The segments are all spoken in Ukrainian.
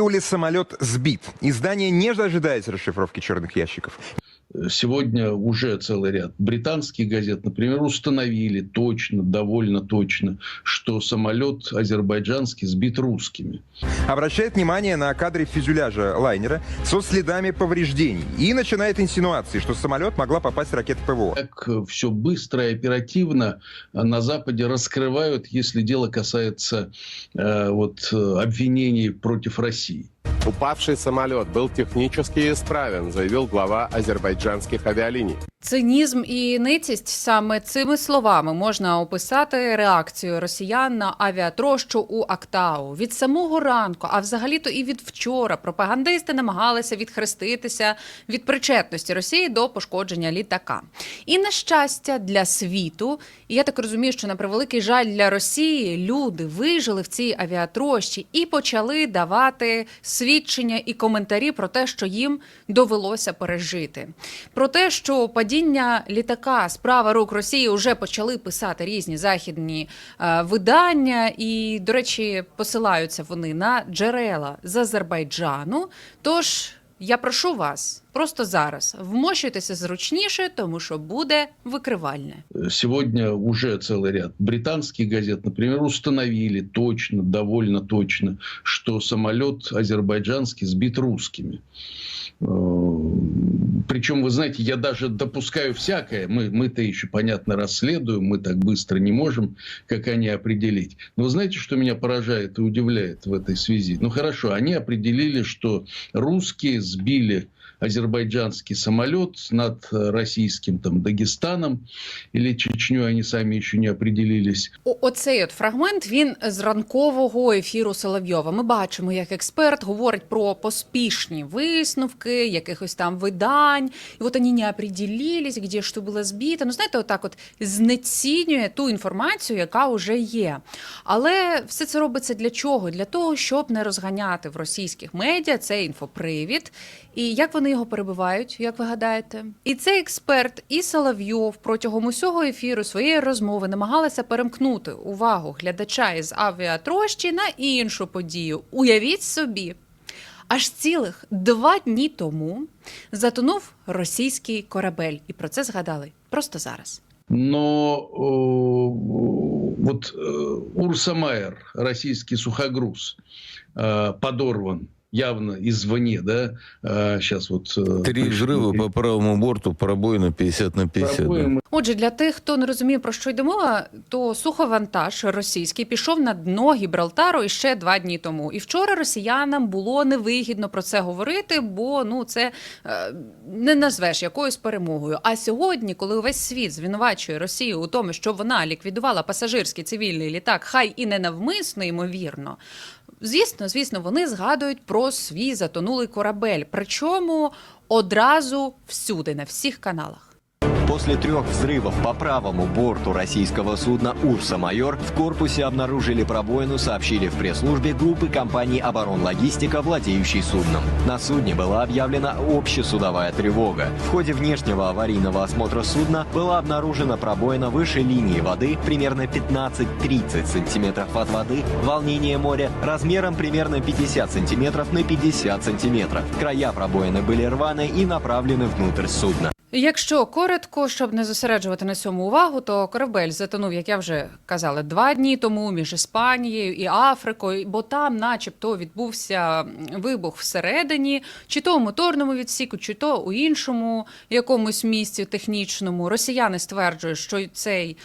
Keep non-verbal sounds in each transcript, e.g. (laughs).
Гаули самолет сбит. Издание не дожидается расшифровки черных ящиков. Сегодня уже целый ряд британских газет, например, установили точно, довольно точно, что самолет азербайджанский сбит русскими. Обращает внимание на кадры фюзеляжа лайнера со следами повреждений. И начинает инсинуации, что самолет могла попасть ракета ПВО. Как все быстро и оперативно на Западе раскрывают, если дело касается э, вот, э, обвинений против России. Упавший самолет был технически исправен, заявил глава азербайджанских авиалиний. Цинізм і ницість саме цими словами можна описати реакцію росіян на авіатрощу у Актау. Від самого ранку, а взагалі-то і від вчора, пропагандисти намагалися відхреститися від причетності Росії до пошкодження літака. І на щастя для світу, і я так розумію, що на превеликий жаль для Росії люди вижили в цій авіатрощі і почали давати свідчення і коментарі про те, що їм довелося пережити. Про те, що падіння літака справа рук Росії вже почали писати різні західні е, видання, і, до речі, посилаються вони на джерела з Азербайджану. Тож я прошу вас просто зараз вмощуйтеся зручніше, тому що буде викривальне. Сегодня уже целый ряд британских газет, например, установили точно, довольно точно, что самолет азербайджанский сбит русскими. Причем, вы знаете, я даже допускаю всякое. Мы, мы-то еще, понятно, расследуем, мы так быстро не можем, как они определить. Но вы знаете, что меня поражает и удивляет в этой связи? Ну хорошо, они определили, что русские сбили азербайджанский самолет над российским там Дагестаном или Чечню, они сами еще не определились. О- Оцей от фрагмент він з ранкового ефіру Соловйова. Ми бачимо, як експерт говорить про поспішні висновки якихось там видань. І от вони не определились, де що було збито. Ну, знаєте, отак от знецінює ту інформацію, яка вже є. Але все це робиться для чого? Для того, щоб не розганяти в російських медіа цей інфопривід. І як вони його перебивають, як ви гадаєте? І цей експерт і Соловйов протягом усього ефіру своєї розмови намагалися перемкнути увагу глядача із авіатрощі на іншу подію. Уявіть собі. Аж цілих два дні тому затонув російський корабель, і про це згадали просто зараз. Но э, вот э, Урса Майер, российский сухогруз, э, подорван явно извне, да, сейчас вот... э, Три пришли- взрыва по правому борту, пробоина 50 на 50. да. Пробоины Отже, для тих, хто не розуміє про що йде мова, то суховантаж російський пішов на дно Гібралтару іще два дні тому. І вчора росіянам було невигідно про це говорити, бо ну це е, не назвеш якоюсь перемогою. А сьогодні, коли увесь світ звинувачує Росію у тому, що вона ліквідувала пасажирський цивільний літак, хай і не навмисно, ймовірно. Звісно, звісно, вони згадують про свій затонулий корабель. Причому одразу всюди, на всіх каналах. После трех взрывов по правому борту российского судна «Урса Майор» в корпусе обнаружили пробоину, сообщили в пресс-службе группы компании «Оборонлогистика», владеющей судном. На судне была объявлена общесудовая тревога. В ходе внешнего аварийного осмотра судна была обнаружена пробоина выше линии воды примерно 15-30 сантиметров от воды, волнение моря размером примерно 50 сантиметров на 50 сантиметров. Края пробоины были рваны и направлены внутрь судна. Якщо коротко, щоб не зосереджувати на цьому увагу, то корабель затонув, як я вже казала, два дні тому між Іспанією і Африкою, бо там, начебто, відбувся вибух всередині, чи то у моторному відсіку, чи то у іншому якомусь місці технічному. Росіяни стверджують, що цей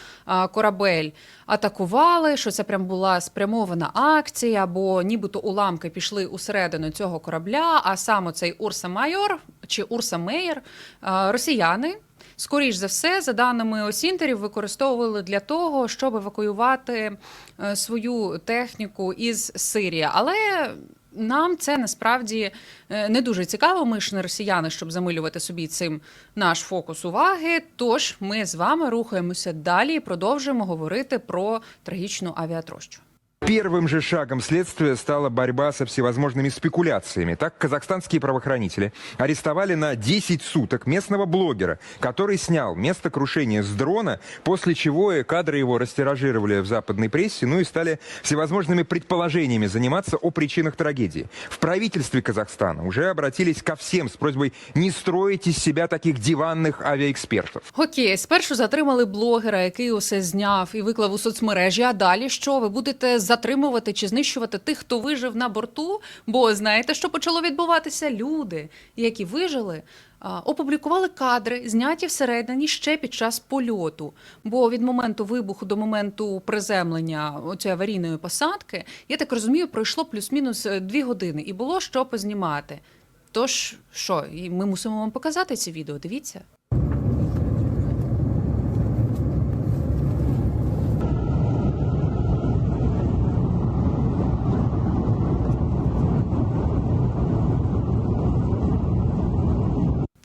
корабель атакували, що це прям була спрямована акція, бо нібито уламки пішли усередину цього корабля. А саме цей Урса Майор чи Урса Мейер росіяни. Скоріш за все, за даними осінтерів, використовували для того, щоб евакуювати е, свою техніку із Сирії. Але нам це насправді е, не дуже цікаво. Ми ж не росіяни, щоб замилювати собі цим наш фокус уваги. Тож ми з вами рухаємося далі і продовжуємо говорити про трагічну авіатрощу. Первым же шагом следствия стала борьба со всевозможными спекуляциями. Так, казахстанские правоохранители арестовали на 10 суток местного блогера, который снял место крушения с дрона, после чего и кадры его растиражировали в западной прессе, ну и стали всевозможными предположениями заниматься о причинах трагедии. В правительстве Казахстана уже обратились ко всем с просьбой не строить из себя таких диванных авиаэкспертов. Окей, спершу затримали блогера, який усе зняв і виклав у соцмережі. А далі що? Ви будете затримувати чи знищувати тих, хто вижив на борту? Бо знаєте, що почало відбуватися? Люди, які вижили. Опублікували кадри, зняті всередині ще під час польоту. Бо від моменту вибуху до моменту приземлення цієї аварійної посадки, я так розумію, пройшло плюс-мінус е, дві години, і було що познімати. Тож що, ми мусимо вам показати ці відео. Дивіться.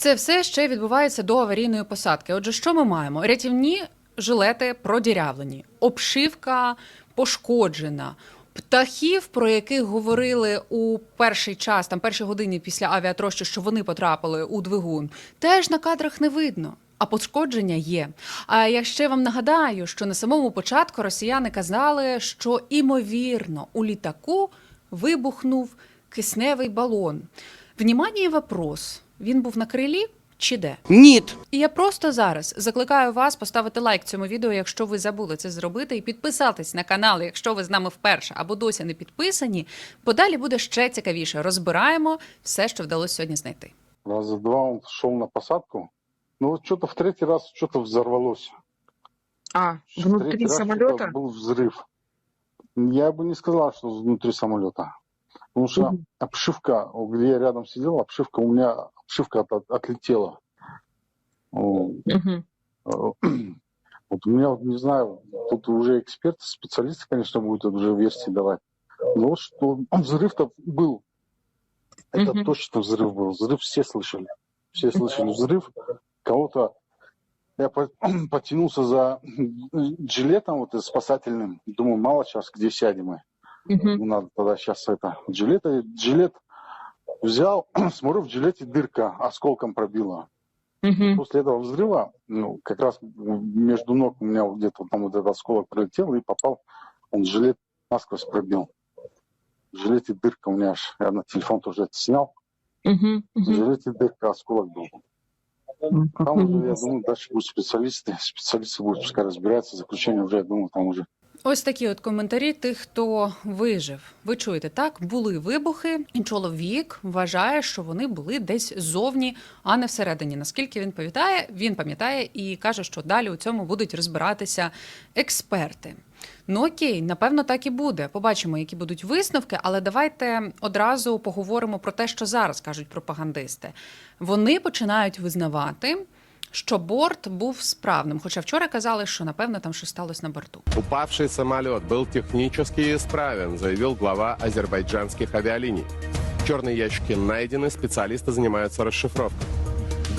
Це все ще відбувається до аварійної посадки. Отже, що ми маємо? Рятівні жилети продірявлені, обшивка пошкоджена. Птахів, про яких говорили у перший час, там перші години після авіатрощі, що вони потрапили у двигун, теж на кадрах не видно. А пошкодження є. А я ще вам нагадаю, що на самому початку росіяни казали, що імовірно у літаку вибухнув кисневий балон. Внімання і вопрос: він був на крилі чи де? Нет. І я просто зараз закликаю вас поставити лайк цьому відео, якщо ви забули це зробити, і підписатись на канал, якщо ви з нами вперше або досі не підписані. Подалі буде ще цікавіше. Розбираємо все, що вдалося сьогодні знайти. Раза два он шел на посадку. Ну вот что-то в третий раз что-то взорвалось. А, В внутри третий раз самолета? что-то Был взрыв. Я бы не сказал, что внутри самолета. Потому что Мгм. обшивка, вот где я рядом сидел, обшивка у меня Обшивка от- от- отлетела. Мгм. э, (clears throat) Вот у меня, вот не знаю, тут уже эксперты, специалисты, конечно, будут уже версии давать. Но вот что взрыв-то был. Это точно взрыв был. Взрыв все слышали. Все слышали взрыв. Кого-то я по- (clears throat) потянулся за жилетом вот спасательным. Думаю, мало сейчас, где сядем мы. Ну, надо тогда сейчас это. Жилет, жилет взял, (clears throat) смотрю, в жилете дырка осколком пробила. Мгм. После этого взрыва, ну, как раз между ног у меня где-то там вот этот осколок пролетел и попал, он жилет насквозь пробил. В жилете дырка у меня аж, я на телефон тоже это снял, Мгм. в жилете дырка, осколок был. М, Там уже, я думаю, дальше будут специалисты, специалисты будут пускай разбираться, заключение уже, я думаю, там уже Ось такі от коментарі тих, хто вижив. Ви чуєте, так були вибухи, і чоловік вважає, що вони були десь ззовні, а не всередині. Наскільки він пам'ятає, він пам'ятає і каже, що далі у цьому будуть розбиратися експерти. Ну окей, напевно, так і буде. Побачимо, які будуть висновки, але давайте одразу поговоримо про те, що зараз кажуть пропагандисти. Вони починають визнавати Що борт був справним, хоча вчора казали, що напевно там щось сталося на борту. Упавший самолет был технически исправен, заявил глава азербайджанских авиалиний. Черные ящики найдены, специалисты занимаются расшифровкой.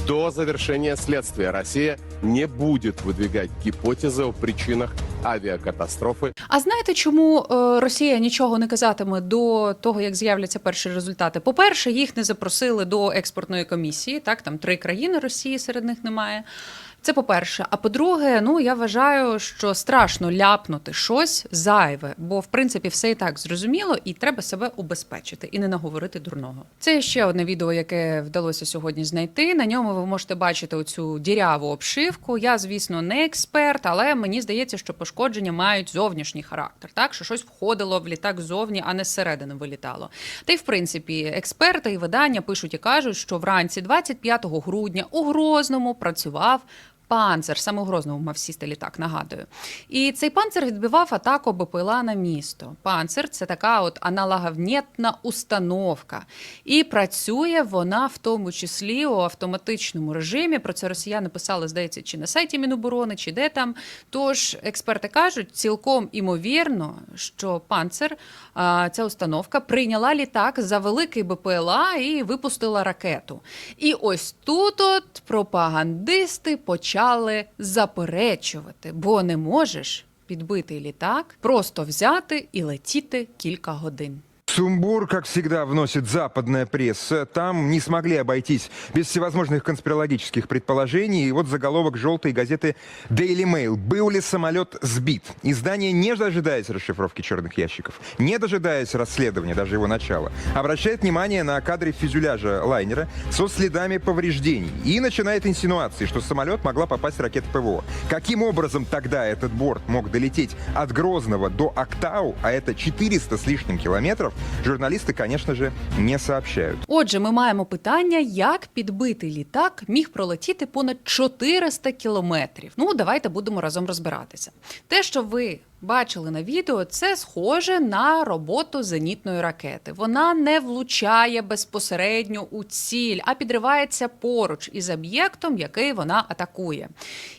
До завершения следствия Россия не будет выдвигать гипотезы о причинах авиакатастрофы А знаєте, чому е, Росія нічого не казатиме до того, як з'являться перші результати? По-перше, їх не запросили до експортної комісії. Так, там три країни Росії серед них немає. Це по-перше. А по-друге, ну я вважаю, що страшно ляпнути щось зайве, бо в принципі все і так зрозуміло, і треба себе убезпечити і не наговорити дурного. Це ще одне відео, яке вдалося сьогодні знайти. На ньому ви можете бачити оцю діряву обшивку. Я, звісно, не експерт, але мені здається, що пошкодження мають зовнішній характер, так що щось входило в літак ззовні, а не зсередини вилітало. Та й в принципі, експерти і видання пишуть і кажуть, що вранці 25 грудня у Грозному працював. Панцер, саме у Грозному мав сісти літак, нагадую. І цей панцер відбивав атаку БПЛА на місто. Панцер це така от аналоговнєтна установка. І працює вона в тому числі у автоматичному режимі. Про це росіяни писали, здається, чи на сайті Міноборони, чи де там. Тож експерти кажуть, цілком імовірно, що панцер, ця установка, прийняла літак за великий БПЛА і випустила ракету. І ось тут от пропагандисти почали заперечувати, бо не можеш підбитий літак просто взяти і летіти кілька годин. Сумбур, как всегда, вносит западная пресса. Там не смогли обойтись без всевозможных конспирологических предположений. И вот заголовок желтой газеты Daily Mail. Был ли самолет сбит? Издание, не дожидаясь расшифровки черных ящиков, не дожидаясь расследования, даже его начала, обращает внимание на кадры фюзеляжа лайнера со следами повреждений и начинает инсинуации, что самолет могла попасть ракета ПВО. Каким образом тогда этот борт мог долететь от Грозного до Актау, а это 400 с лишним километров, журналисты, конечно же, не сообщают. Отже, ми маємо питання, як підбитий літак міг пролетіти понад 400 кілометрів. Ну, давайте будемо разом розбиратися. Те, що ви бачили на відео, це схоже на роботу зенітної ракети. Вона не влучає безпосередньо у ціль, а підривається поруч із об'єктом, який вона атакує.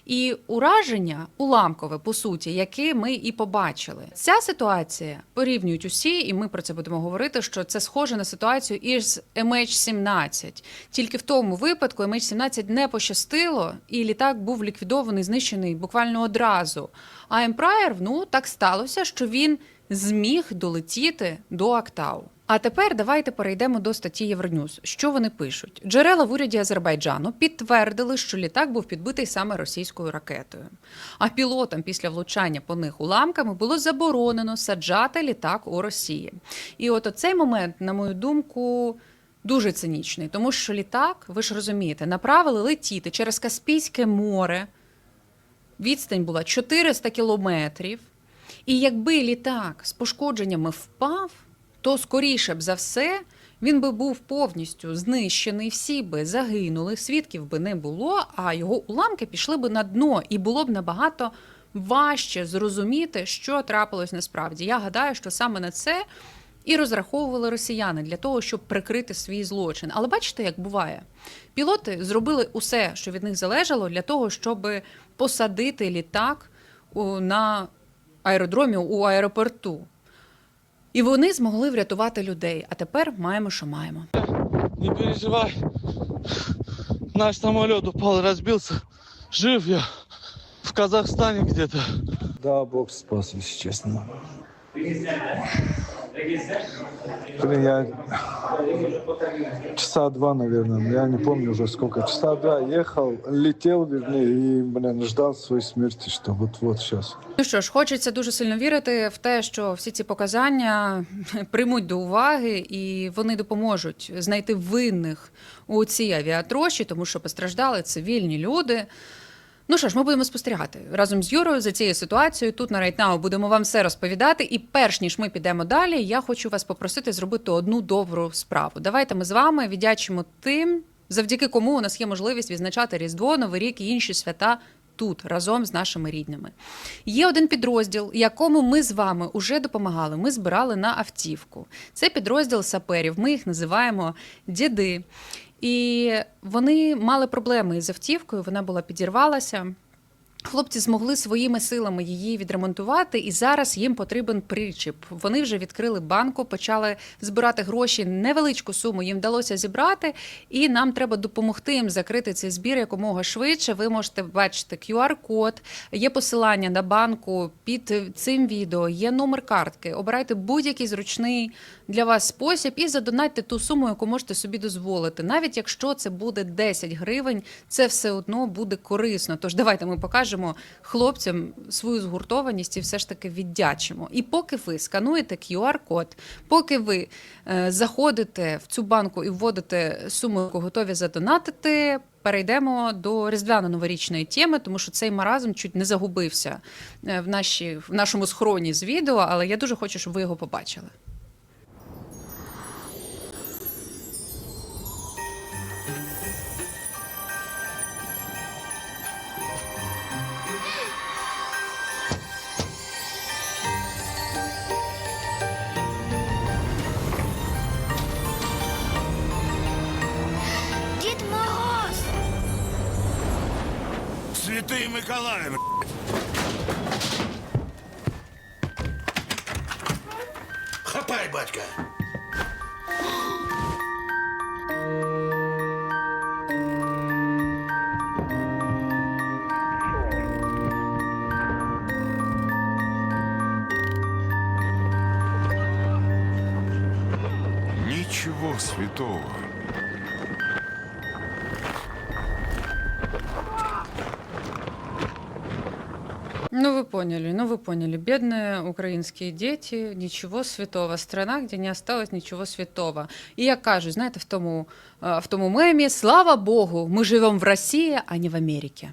І ураження уламкове, по суті, яке ми і побачили. Ця ситуація порівнюють усі, і ми про це будемо говорити. Що це схоже на ситуацію із MH17. Тільки в тому випадку MH17 не пощастило, і літак був ліквідований, знищений буквально одразу. А Empire, ну так сталося, що він зміг долетіти до Актау. А тепер давайте перейдемо до статті Євроньюз. Що вони пишуть? Джерела в уряді Азербайджану підтвердили, що літак був підбитий саме російською ракетою. А пілотам після влучання по них уламками було заборонено саджати літак у Росії. І от оцей момент, на мою думку, дуже цинічний, тому що літак, ви ж розумієте, направили летіти через Каспійське море. Відстань була 400 кілометрів. І якби літак з пошкодженнями впав, то скоріше б за все він би був повністю знищений, всі би загинули, свідків би не було, а його уламки пішли би на дно, і було б набагато важче зрозуміти, що трапилось насправді. Я гадаю, що саме на це і розраховували росіяни для того, щоб прикрити свій злочин. Але бачите, як буває, пілоти зробили усе, що від них залежало, для того, щоб посадити літак на аеродромі у аеропорту. І вони змогли врятувати людей. А тепер маємо, що маємо. Не переживай. Наш самоліт упал, розбився. Жив я. В Казахстані где-то. Да, Бог спас, если честно. Блин, я часа два, наверное, я не помню уже сколько. Часа два ехал, летел, вернее, и, блин, ждал своей смерти, что вот-вот сейчас. Ну що ж, хочеться дуже сильно вірити в те, що всі ці показання (laughs) приймуть до уваги і вони допоможуть знайти винних у цій авіатрощі, тому що постраждали цивільні люди. Ну що ж, ми будемо спостерігати разом з Юрою за цією ситуацією. Тут на Райтнау будемо вам все розповідати. І перш ніж ми підемо далі, я хочу вас попросити зробити одну добру справу. Давайте ми з вами віддячимо тим, завдяки кому у нас є можливість відзначати Різдво, Новий рік і інші свята. Тут разом з нашими рідними є один підрозділ, якому ми з вами уже допомагали. Ми збирали на автівку. Це підрозділ саперів. Ми їх називаємо діди. І вони мали проблеми із автівкою. Вона була підірвалася. Хлопці змогли своїми силами її відремонтувати, і зараз їм потрібен причіп. Вони вже відкрили банку, почали збирати гроші. Невеличку суму їм вдалося зібрати, і нам треба допомогти їм закрити цей збір якомога швидше. Ви можете бачити QR-код, є посилання на банку під цим відео, є номер картки. Обирайте будь-який зручний для вас спосіб і задонатьте ту суму, яку можете собі дозволити. Навіть якщо це буде 10 гривень, це все одно буде корисно. Тож давайте ми покажемо хлопцям свою згуртованість і все ж таки віддячимо. І поки ви скануєте QR-код, поки ви е, заходите в цю банку і вводите суму, яку готові задонатити. Перейдемо до різдвяно-новорічної теми, тому що цей маразм чуть не загубився е, в, нашій, в нашому схроні з відео, але я дуже хочу, щоб ви його побачили. Святым Николаем, Хопай, батька! Ничего святого. Ну, вы поняли, ну, вы поняли. Бедные украинские дети, ничего святого. Страна, где не осталось ничего святого. І як кажуть, знаєте, в тому, е, в тому мемі, слава Богу, ми живемо в Росії, а не в Америці.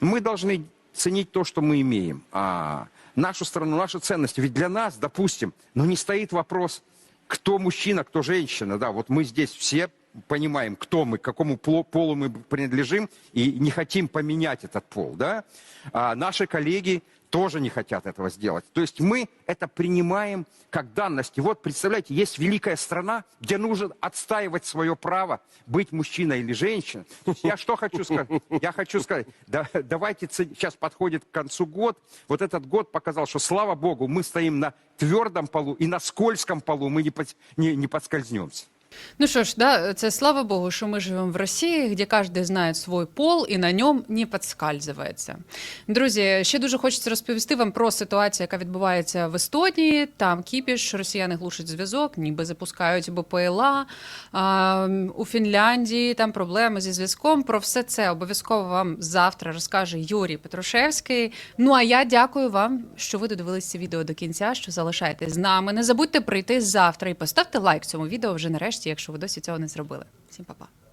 Мы должны ценить то, что мы имеем. А нашу страну, наши ценности. Ведь для нас, допустим, ну не стоит вопрос, кто мужчина, кто женщина. Да, вот мы здесь все понимаем, кто мы, к какому полу мы принадлежим, и не хотим поменять этот пол. Да? А наши коллеги тоже не хотят этого сделать. То есть мы это принимаем как данность. И вот, представляете, есть великая страна, где нужно отстаивать свое право быть мужчиной или женщиной. Я что хочу сказать? Я хочу сказать, да- давайте, сейчас подходит к концу год. Вот этот год показал, что, слава богу, мы стоим на твердом полу, и на скользком полу мы не, под- не, не подскользнемся. Ну що ж, да, це слава Богу, що ми живемо в Росії, де кожен знає свій пол і на ньому не підскальзується. Друзі, ще дуже хочеться розповісти вам про ситуацію, яка відбувається в Естонії. Там кіпіш, росіяни глушать зв'язок, ніби запускають БПЛА. А, у Фінляндії там проблеми зі зв'язком. Про все це обов'язково вам завтра розкаже Юрій Петрушевський. Ну а я дякую вам, що ви додивилися відео до кінця, що залишаєтесь з нами. Не забудьте прийти завтра і поставте лайк цьому відео вже нарешті, якщо ви досі цього не зробили. Всім па-па.